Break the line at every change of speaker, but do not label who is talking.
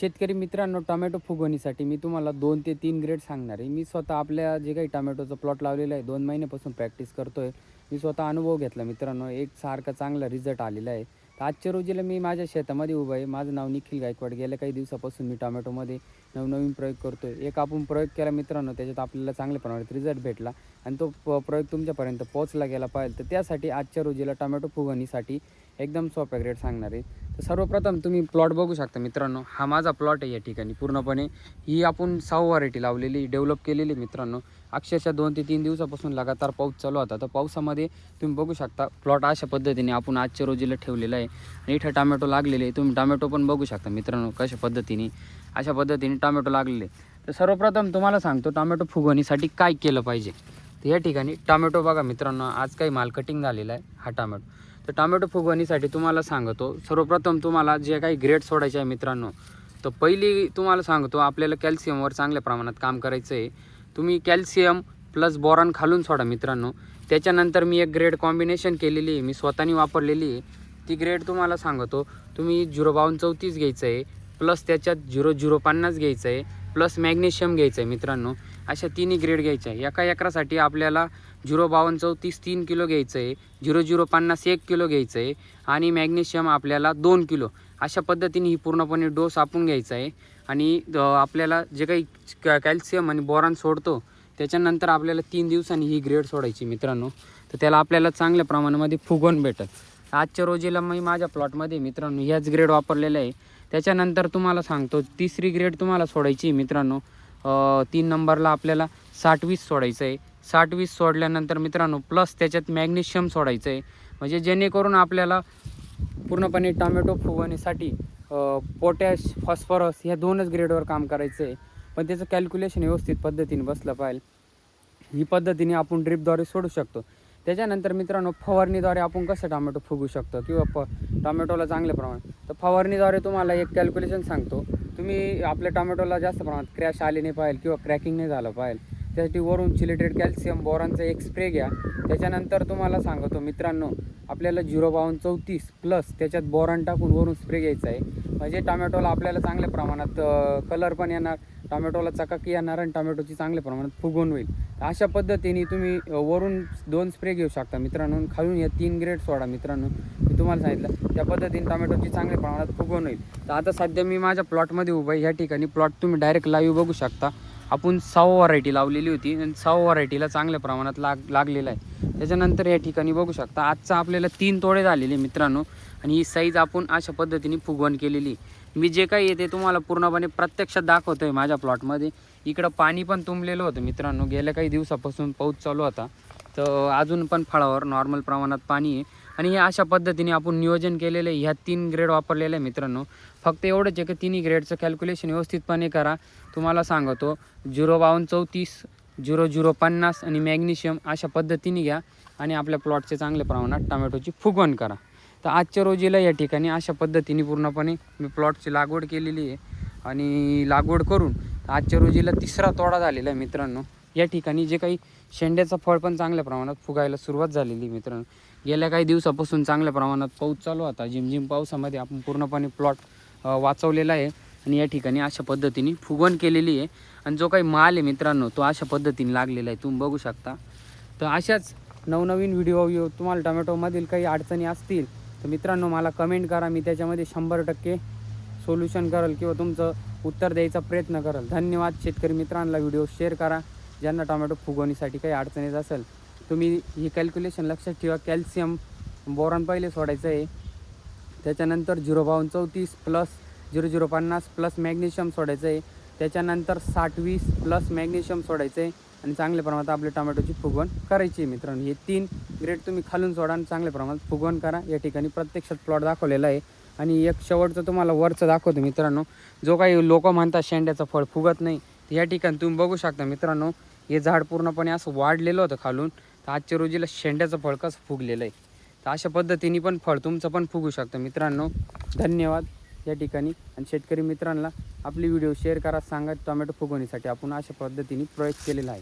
शेतकरी मित्रांनो टोमॅटो फुगवणीसाठी मी तुम्हाला दोन ते तीन ग्रेड सांगणार आहे. मी स्वतः आपल्या जे काही टोमॅटोचं प्लॉट लावलेलं आहे दोन महिन्यापासून प्रॅक्टिस करतोय. मी स्वतः अनुभव घेतला मित्रांनो एक सारखा चांगला रिझल्ट आलेला आहे. तर आजच्या रोजीला मी माझ्या शेतामध्ये उभं आहे. माझं नाव निखिल गायकवाड. गेल्या काही दिवसापासून मी टोमॅटोमध्ये नवनवीन प्रयोग करतोय. एक आपण प्रयोग केला मित्रांनो त्याच्यात आपल्याला चांगल्या प्रमाणात रिझल्ट भेटला आणि तो प प्रयोग तुमच्यापर्यंत पोहोचला गेला पाहिजे. तर त्यासाठी आजच्या रोजीला टोमॅटो फुगवणीसाठी एकदम सोप्या ग्रेड सांगणार. आहे तर सर्वप्रथम तुम्ही प्लॉट बघू शकता मित्रांनो. हा माझा प्लॉट आहे या ठिकाणी. पूर्णपणे ही आपण सहा व्हरायटी लावलेली डेव्हलप केलेली मित्रांनो. अक्षरशः दोन ते तीन दिवसापासून लगातार पाऊस चालू होता. तर पावसामध्ये तुम्ही बघू शकता प्लॉट अशा पद्धतीने आपण आजच्या रोजीला ठेवलेला आहे. आणि इथं टोमॅटो लागलेले आहे. तुम्ही टोमॅटो पण बघू शकता मित्रांनो कशा पद्धतीने. अशा पद्धतीने टोमॅटो लागलेले तर सर्वप्रथम तुम्हाला सांगतो टोमॅटो फुगवणीसाठी काय केलं पाहिजे? तर या ठिकाणी टोमॅटो बघा मित्रांनो आज काही माल कटिंग झालेला आहे हा टोमॅटो तर टोमॅटो फुगवणीसाठी तुम्हाला सांगतो सर्वप्रथम तुम्हाला जे काही ग्रेड सोडायचे आहे मित्रांनो तर पहिली तुम्हाला सांगतो आपल्याला कॅल्शियमवर चांगल्या प्रमाणात काम करायचं आहे. तुम्ही कॅल्शियम प्लस बोरॉन खालून सोडा मित्रांनो. त्याच्यानंतर मी एक ग्रेड कॉम्बिनेशन केलेली आहे मी स्वतःनी वापरलेली आहे. ती ग्रेड तुम्हाला सांगतो तुम्ही झिरो बावन्न चौतीस घ्यायचं आहे प्लस त्याच्यात झिरो झिरो पन्नास घ्यायचं आहे प्लस मॅग्नेशियम घ्यायचं आहे मित्रांनो. अशा तिन्ही ग्रेड घ्यायच्या. आहे एका एकरासाठी आपल्याला झिरो बावन्न चौतीस तीन किलो घ्यायचं आहे झिरो झिरो पन्नास एक किलो घ्यायचं आहे आणि मॅग्नेशियम आपल्याला दोन किलो. अशा पद्धतीने ही पूर्णपणे डोस आपण घ्यायचा आहे आणि आपल्याला जे काही कॅल्शियम आणि बोरान सोडतो त्याच्यानंतर आपल्याला तीन दिवसांनी ही ग्रेड सोडायची मित्रांनो. तर त्याला आपल्याला चांगल्या प्रमाणामध्ये फुगवून भेटत आजच्या रोजीला मी माझ्या प्लॉटमध्ये मित्रांनो ह्याच ग्रेड वापरलेलं आहे. त्याच्यानंतर तुम्हाला सांगतो तिसरी ग्रेड तुम्हाला सोडायची मित्रांनो. तीन नंबरला आपल्याला साठ वीस सोडायचं आहे. साठ वीस सोडल्यानंतर मित्रांनो प्लस त्याच्यात मॅग्नेशियम सोडायचं आहे. म्हणजे जेणेकरून आपल्याला पूर्णपणे टोमॅटो फुगवण्यासाठी पोटॅश फॉस्फरस ह्या दोनच ग्रेडवर काम करायचं आहे. पण त्याचं कॅल्क्युलेशन व्यवस्थित पद्धतीने बसलं पाहिजे. ही पद्धतीने आपण ड्रिपद्वारे सोडू शकतो. त्याच्यानंतर मित्रांनो फवारणीद्वारे आपण कसं टोमॅटो फुगू शकतो? किंवा प टोमॅटोला चांगल्या प्रमाणात. तर फवारणीद्वारे तुम्हाला एक कॅल्क्युलेशन सांगतो. तुम्ही आपल्या टोमॅटोला जास्त प्रमाणात क्रॅश आले नाही पाहिजे किंवा क्रॅकिंग नाही झालं पाहिजे. त्यासाठी वरून चिलेटेड कॅल्शियम बोरांचा एक स्प्रे घ्या. त्याच्यानंतर तुम्हाला सांगतो मित्रांनो आपल्याला झिरो बावन्न चौतीस प्लस त्याच्यात बोरान टाकून वरून स्प्रे घ्यायचा आहे. म्हणजे टोमॅटोला आपल्याला चांगल्या प्रमाणात कलर पण येणार टोमॅटोला चकाकी येणार आणि टोमॅटोची चांगल्या प्रमाणात फुगवून होईल. अशा पद्धतीने तुम्ही वरून दोन स्प्रे घेऊ शकता मित्रांनो खालून या तीन ग्रेड सोडा मित्रांनो. तुम्हाला सांगितलं. त्या पद्धतीने टोमॅटोची चांगल्या प्रमाणात फुगवण होईल. तर आता सध्या मी माझ्या प्लॉटमध्ये उभं आहे. ह्या ठिकाणी प्लॉट तुम्ही डायरेक्ट लाईव्ह बघू शकता. आपण सहा व्हरायटी लावलेली होती आणि सहा व्हरायटीला चांगल्या प्रमाणात लाग लागलेला आहे. त्याच्यानंतर या ठिकाणी बघू शकता आजचा आपल्याला तीन तोडे झालेले मित्रांनो. आणि ही साईज आपण अशा पद्धतीने फुगवण केलेली मी जे काही येते तुम्हाला पूर्णपणे प्रत्यक्षात दाखवतो आहे माझ्या प्लॉटमध्ये इकडं पाणी पण तुंबलेलं होतं मित्रांनो. गेल्या काही दिवसापासून पाऊस चालू होता. तर अजून पण फळावर नॉर्मल प्रमाणात पाणी आहे. आणि हे अशा पद्धतीने आपण नियोजन केलेलं आहे. ह्या तीन ग्रेड वापरलेले आहे मित्रांनो. फक्त एवढंच आहे की तिन्ही ग्रेडचं कॅल्क्युलेशन व्यवस्थितपणे करा. तुम्हाला सांगतो झिरो बावन्न चौतीस झिरो झिरो पन्नास आणि मॅग्नेशियम अशा पद्धतीने घ्या आणि आपल्या प्लॉटचे चांगल्या प्रमाणात टोमॅटोची फुगवण करा. तर आजच्या रोजीला या ठिकाणी अशा पद्धतीने पूर्णपणे मी प्लॉटची लागवड केलेली आहे. आणि लागवड करून आजच्या रोजीला तिसरा तोडा झालेला आहे मित्रांनो. या ठिकाणी जे काही शेंड्याचं फळ पण चांगल्या प्रमाणात फुगायला सुरुवात झालेली आहे मित्रांनो. गेल्या काही दिवसापासून चांगल्या प्रमाणात पाऊस चालू होता झिमझिम पावसामध्ये आपण पूर्णपणे प्लॉट वाचवलेला आहे. आणि या ठिकाणी अशा पद्धतीने फुगवण केलेली आहे. आणि जो काही माल आहे मित्रांनो तो अशा पद्धतीने लागलेला आहे. तुम्ही बघू शकता. तर अशाच नवनवीन व्हिडिओ व्हिडिओ तुम्हाला टोमॅटोमधील काही अडचणी असतील तर मित्रांनो मला कमेंट करा. मी त्याच्यामध्ये शंभर टक्के सोल्युशन करेल किंवा तुमचं उत्तर द्यायचा प्रयत्न करेल. धन्यवाद. शेतकरी मित्रांना व्हिडिओ शेअर करा. ज्यांना टोमॅटो फुगवणीसाठी काही अडचणीत असेल तुम्ही ही कॅल्क्युलेशन लक्षात ठेवा. कॅल्शियम बोरॉन पहिले सोडायचं आहे. त्याच्यानंतर झिरो बावन्न चौतीस प्लस झिरो झिरो पन्नास प्लस मॅग्नेशियम सोडायचं आहे. त्याच्यानंतर साठ वीस प्लस मॅग्नेशियम सोडायचं आहे. आणि चांगल्या प्रमाणात आपल्या टोमॅटोची फुगवण करायची आहे मित्रांनो. हे तीन ग्रेड तुम्ही खालून सोडा आणि चांगल्या प्रमाणात फुगवण करा. या ठिकाणी प्रत्यक्षात प्लॉट दाखवलेला आहे. आणि एक शेवटचं तुम्हाला वरचं दाखवतो मित्रांनो. जो काही लोक म्हणतात शेंड्याचं फळ फुगत नाही या ठिकाणी तुम्ही बघू शकता मित्रांनो. हे झाड पूर्णपणे असं वाढलेलं होतं खालून. तर आजच्या रोजीला शेंड्याचं फळ कसं फुगलेलं आहे. तर अशा पद्धतीने पण फळ तुमचं पण फुगू शकतं. मित्रांनो धन्यवाद या ठिकाणी. आणि शेतकरी मित्रांना आपली व्हिडिओ शेअर करा सांगा टोमॅटो फुगवण्यासाठी आपण अशा पद्धतीने प्रयोग केलेला आहे.